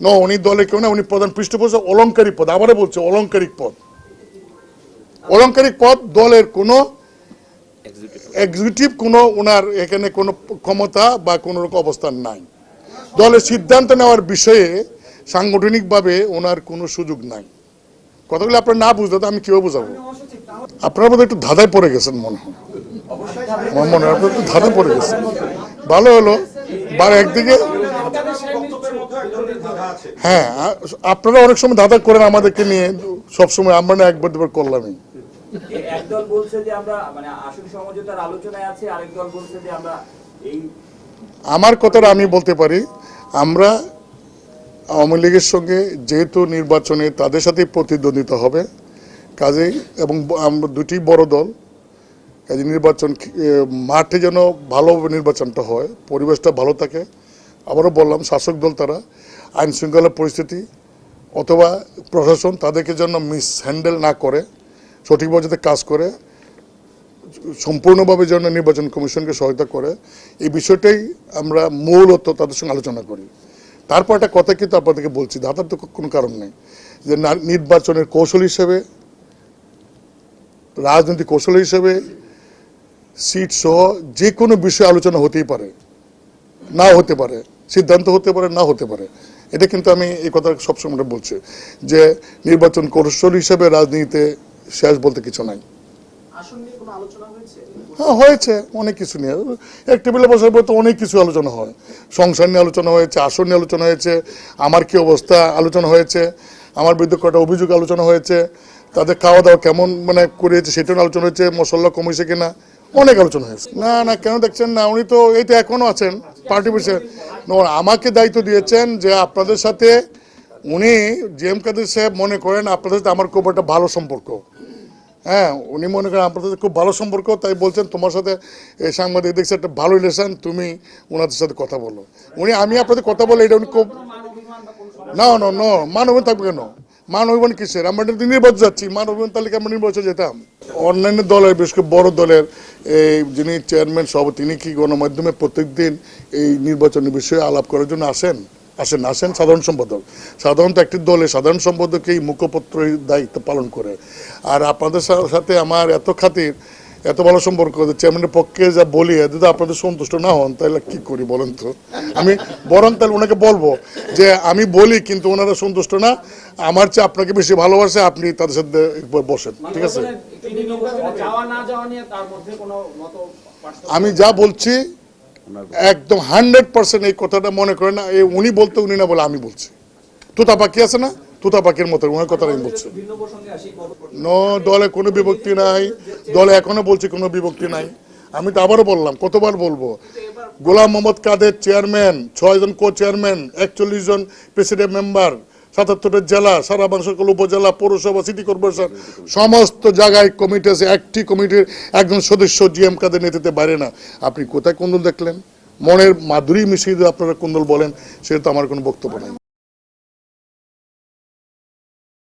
ন উনি দলে কেউ না উনি প্রধান পৃষ্ঠপোষক অলংকারিক পদ। আবারও বলছে অলংকারিক পদ। অলংকারিক পদ দলের কোনো এক্সিকিউটিভ কোনো ওনার এখানে কোনো ক্ষমতা বা কোনো রকম অবস্থান নাই। দলের সিদ্ধান্ত নেওয়ার বিষয়ে সাংগঠনিকভাবে ওনার কোনো সুযোগ নাই। কথাগুলো আপনার না বুঝতে আমি কেউ বোঝাবো? আপনারা বোধহয় একটু ধাঁধায় পড়ে গেছেন মনে হয়। আমার মনে হয় আপনারা একটু ধাঁধায় পড়ে গেছেন। ভালো হলো বার একদিকে হ্যাঁ আপনারা অনেক সময় দাদা করেন আমাদেরকে নিয়ে সবসময় আমরা না একবার দুবার করলামই। একদল বলছে যে আমরা মানে আসন সমঝোতার আলোচনায় আছে আরেক দল বলছে যে আমরা এই আমার কথাটা আমি বলতে পারি আমরা আওয়ামী লীগের সঙ্গে যেহেতু নির্বাচনে তাদের সাথে প্রতিদ্বন্দ্বিতা হবে কাজেই এবং দুটি বড় দল কাজে নির্বাচন মাঠে যেন ভালোভাবে নির্বাচনটা হয় পরিবেশটা ভালো থাকে আবারও বললাম শাসক দল তারা আইন শৃঙ্খলা পরিস্থিতি অথবা প্রশাসন তাদেরকে যেন মিস হ্যান্ডেল না করে সঠিকভাবে যাতে কাজ করে, সম্পূর্ণভাবে যেন নির্বাচন কমিশনকে সহায়তা করে, এই বিষয়টাই আমরা মূলত তাদের সঙ্গে আলোচনা করি। তারপর একটা কথা কিন্তু আপনাদেরকে বলছি, ধাঁধার তো কোনো কারণ নেই, যে নির্বাচনের কৌশল হিসেবে, রাজনৈতিক কৌশল হিসেবে সিট সহ যে কোনো বিষয়ে আলোচনা হতেই পারে না হতে পারে, সিদ্ধান্ত হতে পারে না হতে পারে। এটা কিন্তু আমি এই কথা সবসময় বলছি যে নির্বাচন কৌশল হিসেবে রাজনীতিতে শেষ বলতে কিছু নাই। আসন নিয়ে কোনো আলোচনা হয়েছে? হ্যাঁ হয়েছে অনেক কিছু নিয়ে। এক টেবিলে বসার পর তো অনেক কিছু আলোচনা হয়। সংসার নিয়ে আলোচনা হয়েছে আসন নিয়ে আলোচনা হয়েছে আমার কি অবস্থা আলোচনা হয়েছে আমার বিরুদ্ধে কটা অভিযোগ আলোচনা হয়েছে তাদের খাওয়া দাওয়া কেমন মানে করেছে সেটা নিয়ে আলোচনা হয়েছে মশলা কমেছে কিনা অনেক আলোচনা হয়েছে। না না কেন দেখছেন না উনি তো এই তো এখনও আছেন। পার্টি আমাকে দায়িত্ব দিয়েছেন যে আপনাদের সাথে উনি জি এম কাদের সাহেব মনে করেন আপনাদের সাথে আমার খুব একটা ভালো সম্পর্ক। হ্যাঁ উনি মনে করেন আপনাদের সাথে খুব ভালো সম্পর্ক, তাই বলছেন তোমার সাথে এই সাংবাদিক দেখছে একটা ভালো রিলেশন তুমি ওনাদের সাথে কথা বলো। উনি, আমি আপনাদের কথা বলে এটা উনি খুব না না না মান অভিমান থাকবে কেন? মান অভিমান কিসের? আমরা এটা নির্বাচন যাচ্ছি মান তালিকা আমরা নির্বাচন যেতাম অন্যান্য দলের, বিশেষ করে বড় দলের, এই যিনি চেয়ারম্যান সব তিনি কি গণমাধ্যমে প্রত্যেকদিন এই নির্বাচনের বিষয়ে আলাপ করার জন্য আসেন? আসেন আসেন সাধারণ সম্পাদক। সাধারণত একটি দলে সাধারণ সম্পাদককেই মুখপত্র দায়িত্ব পালন করে। আর আপনাদের সাথে আমার এত খাতির এত ভালো সম্পর্ক চেয়ারম্যানের পক্ষে যা বলি যদি আপনাদের সন্তুষ্ট না হন তাহলে কি করি বলেন তো? আমি বরং তাহলে ওনাকে বলব যে আমি বলি কিন্তু ওনারা সন্তুষ্ট না। আমার চেয়ে আপনাকে বেশি ভালোবাসে আপনি তাদের সাথে একবার বসেন ঠিক আছে? আমি যা বলছি একদম হান্ড্রেড পার্সেন্ট এই কথাটা মনে করেন না এই উনি বলতে উনি না বলে আমি বলছি। তুতা পাখি আছে না? তুতা পাখির মতো ওনার কথাটা আমি বলছি। নো দলে কোনো বিভক্তি নাই। দলে এখনও বলছি কোনো বিভক্তি নাই। আমি তো আবারও বললাম, কতবার বলব? গোলাম মোহাম্মদ কাদের চেয়ারম্যান, ছয়জন কো চেয়ারম্যান একচল্লিশ জন প্রেসিডেন্ট মেম্বার সাতাত্তরের জেলা, সারা বাংশকল উপজেলা, পৌরসভা সিটি কর্পোরেশন সমস্ত জায়গায় কমিটি আছে। একটি কমিটির একজন সদস্য জিএম কাদের নেতৃত্বে বাইরে না। আপনি কোথায় কোন্দল দেখলেন? মনের মাধুরী মিশিয়ে আপনারা কোন্দল বলেন, সেটা তো আমার কোনো বক্তব্য নাই।